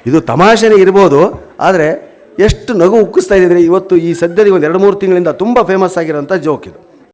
ಇದು ತಮಾಷೆನೇ ಇರ್ಬೋದು, ಆದರೆ ಎಷ್ಟು ನಗು ಉಕ್ಕಿಸ್ತಾ ಇದ್ದರೆ ಇವತ್ತು ಈ ಸದ್ಯದ ಒಂದು ಎರಡು ಮೂರು ತಿಂಗಳಿಂದ ತುಂಬ ಫೇಮಸ್ ಆಗಿರೋಂಥ ಜೋಕ್ ಇದು.